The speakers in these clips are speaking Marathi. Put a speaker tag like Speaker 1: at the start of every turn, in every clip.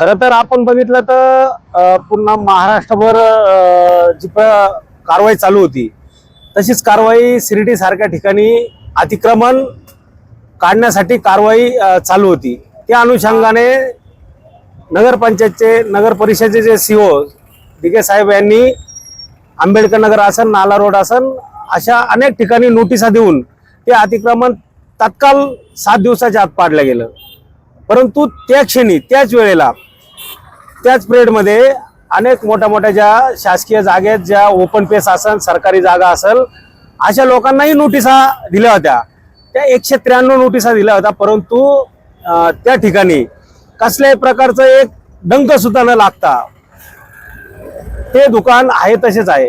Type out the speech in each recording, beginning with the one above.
Speaker 1: खर तर आपण बघितलं तर पूर्ण महाराष्ट्रभर जी कारवाई चालू होती तशीच कारवाई शिर्डी सारख्या ठिकाणी अतिक्रमण काढण्यासाठी कारवाई चालू होती. त्या अनुषंगाने नगरपंचायतचे नगर परिषदेचे जे सीओ दिगे साहेब यांनी आंबेडकर नगर आसन नाला रोड आसन अशा अनेक ठिकाणी नोटिसा देऊन ते अतिक्रमण तत्काल सात दिवसाच्या आत पाडलं गेलं. परंतु त्या क्षणी त्याच वेळेला त्याच पिरियडमध्ये अनेक मोठ्या मोठ्या ज्या शासकीय जागेत ज्या ओपन पेस असेल सरकारी जागा असेल अशा लोकांनाही नोटिसा दिल्या होत्या. त्या एकशे त्र्याण्णव नोटिसा दिल्या होत्या परंतु त्या ठिकाणी कसल्याही प्रकारचं एक डंक सुद्धा न लागता ते दुकान आहे तसेच आहे.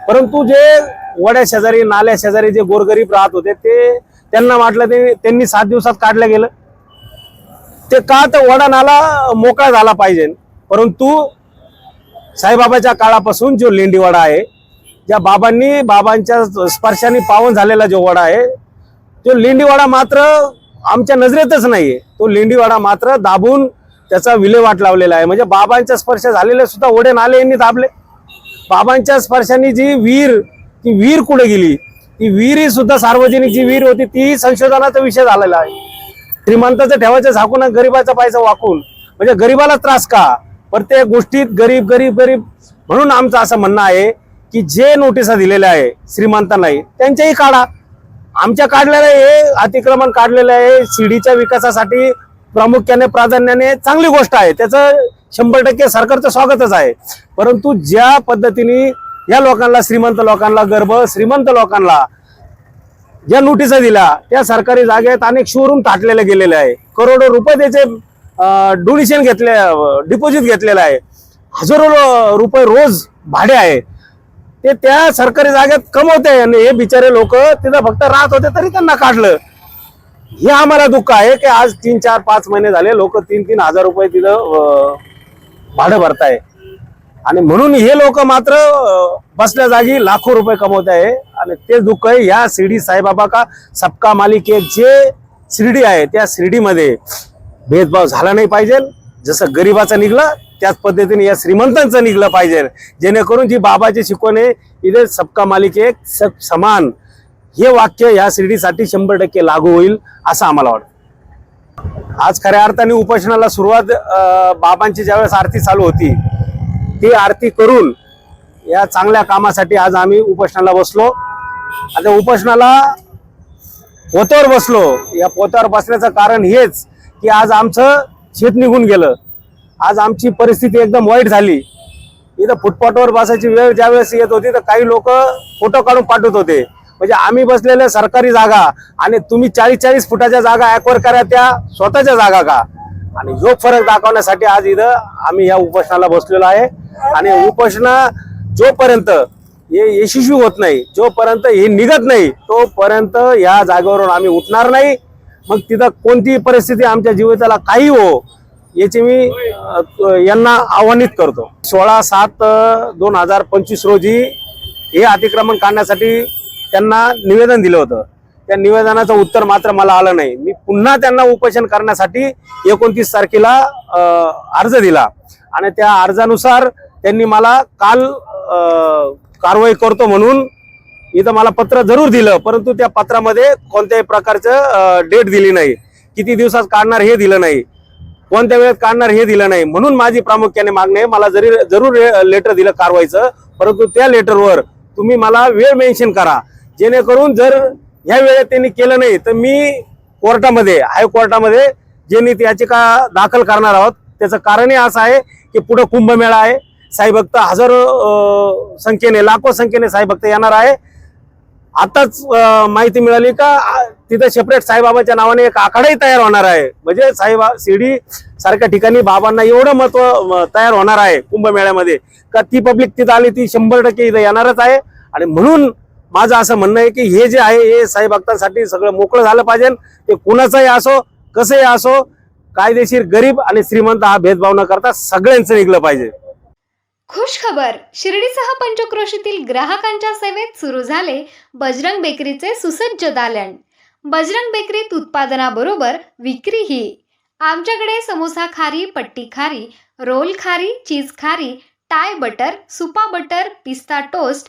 Speaker 1: परंतु जे वड्या शेजारी नाल्या शेजारी जे गोरगरीब राहत होते ते त्यांना वाटलं ते त्यांनी सात दिवसात काढलं गेलं. ते का तर वडा नाला मोकळा झाला पाहिजे. परंतु साईबाबाच्या काळापासून जो लेंडीवाडा आहे ज्या बाबांनी बाबांच्या स्पर्शाने पावन झालेला जो वडा आहे तो लेंडीवाडा मात्र आमच्या नजरेतच नाहीये. तो लेंडीवाडा मात्र दाबून त्याचा विल्हेवाट लावलेला आहे. म्हणजे बाबांच्या स्पर्श झालेले सुद्धा ओढे नाले यांनी दाबले. बाबांच्या स्पर्शाने जी विहीर ती विहीर कुठे गेली? ती विहीर सुद्धा सार्वजनिक जी विहीर होती ती संशोधनाचा विषय झालेला आहे. श्रीमंताचं ठेवायचं झाकून गरिबाचा गरीबाचा वाकून. म्हणजे गरीबाला त्रास का? प्रत्येक गोष्टीत गरीब गरीब गरीब म्हणून आमचं असं म्हणणं आहे की जे नोटिसा दिलेल्या आहे श्रीमंतांनाही त्यांच्याही काढा. आमच्या काढलेलं हे अतिक्रमण काढलेलं आहे शिडीच्या विकासासाठी प्रामुख्याने प्राधान्याने चांगली गोष्ट आहे. त्याचं शंभर टक्के सरकारचं स्वागतच आहे. परंतु ज्या पद्धतीने या लोकांना श्रीमंत लोकांना गर्भ श्रीमंत लोकांना ज्या नोटिसा दिल्या त्या सरकारी जागेत अनेक शोरूम ताटलेले गेलेले आहे. करोडो रुपये त्याचे डोनेशन घेतले डिपॉझिट घेतलेलं आहे. हजारो रुपये रोज भाडे आहे. ते त्या सरकारी जागेत कमवते आणि हे बिचारे लोक तिथं फक्त राहत होते तरी त्यांना काढलं. हे आम्हाला दुःख आहे की आज तीन चार पाच महिने झाले लोक तीन तीन हजार रुपये तिथं भाडं भरताय. आणि म्हणून हे लोक मात्र बसल्या जागी लाखो रुपये कमवत आहे. आणि ते दुःख आहे या शिर्डी साईबाबा का सबका मालिके जे शिर्डी आहे त्या शिर्डीमध्ये भेदभाव झाला नाही पाहिजे. जसं गरिबाचं निघला त्याच पद्धतीने या श्रीमंतांचं निघलं पाहिजे. जेणेकरून जी बाबाची शिकवण आहे इथे सबका मालिक एक सब समान. हे वाक्य या शिर्डीसाठी शंभर टक्के लागू होईल असं आम्हाला वाटतं. आज खऱ्या अर्थाने उपोषणाला सुरुवात बाबांची ज्यावेळेस आरती चालू होती ती आरती करून या चांगल्या कामासाठी आज आम्ही उपोषणाला बसलो. आता उपोषणाला पोत्यावर बसलो. या पोत्यावर बसण्याचं कारण हेच की आज आमचं शेत निघून गेलं. आज आमची परिस्थिती एकदम वाईट झाली. इथं फुटपाथवर बसायची वेळ ज्यावेळेस येत होती तर काही लोक फोटो काढून पाठवत होते. म्हणजे आम्ही बसलेल्या सरकारी जागा आणि तुम्ही चाळीस चाळीस फुटाच्या जागा ॲक्वर करा त्या स्वतःच्या जागा का? आणि जो फरक दाखवण्यासाठी आज इथं आम्ही या उपोषणाला बसलेलो आहे. आणि उपोषणा जोपर्यंत हे यशस्वी होत नाही जोपर्यंत हे निघत नाही तोपर्यंत या जागेवरून आम्ही उठणार नाही. मग तिथं कोणतीही परिस्थिती आमच्या जीविताला काही हो याची मी यांना आव्हानित करतो. सोळा सात दोन हजार पंचवीस रोजी हे अतिक्रमण काढण्यासाठी त्यांना निवेदन दिलं होतं. त्या निवेदनाचं उत्तर मात्र मला आलं नाही. मी पुन्हा त्यांना उपोषण करण्यासाठी एकोणतीस तारखेला अर्ज दिला. आणि त्या अर्जानुसार त्यांनी मला काल कारवाई करतो म्हणून इथं मला पत्र जरूर दिलं परंतु त्या पत्रामध्ये कोणत्याही प्रकारचं डेट दिली नाही. किती दिवसात काढणार हे दिलं नाही. कोणत्या वेळेत काढणार हे दिलं नाही. म्हणून माझी प्रामुख्याने मागणी आहे मला जरी जरूर लेटर दिलं कारवाईचं परंतु त्या लेटरवर तुम्ही मला वेळ मेन्शन करा. जेणेकरून जर ह्या वेळेत त्यांनी केलं नाही तर मी कोर्टामध्ये हायकोर्टामध्ये ज्यांनी याचिका दाखल करणार आहोत त्याचं कारणही असं आहे की पुढं कुंभमेळा आहे. साईभक्त हजारो संख्येने लाखो संख्येने साईभक्त येणार आहे. आताच माहिती मिळाली का तिथं सेपरेट साईबाबाच्या नावाने एक आखाडाही तयार होणार आहे. म्हणजे साईबा शिर्डी सारख्या ठिकाणी बाबांना एवढं महत्त्व तयार होणार आहे कुंभमेळ्यामध्ये. का ती पब्लिक तिथं आली ती शंभर टक्के इथं येणारच आहे. आणि म्हणून माझं असं म्हणणं आहे की हे जे आहे हे साई भक्तांसाठी सगळं मोकळं झालं पाहिजे. ते कुणाचंही असो कसंही असो कायदेशीर गरीब आणि श्रीमंत हा भेदभाव न करता सगळ्यांचं निघलं पाहिजे.
Speaker 2: खुश खबर शिर्डीसह पंचक्रोशीतील ग्राहकांच्या सेवेत सुरू झाले बजरंग बेकरीचे सुसज्ज दालन. बजरंग बेकरीत उत्पादनाबरोबर विक्रीही. आमच्याकडे समोसा खारी पट्टी खारी रोल खारी चीज खारी टाय बटर सुपा बटर पिस्ता toast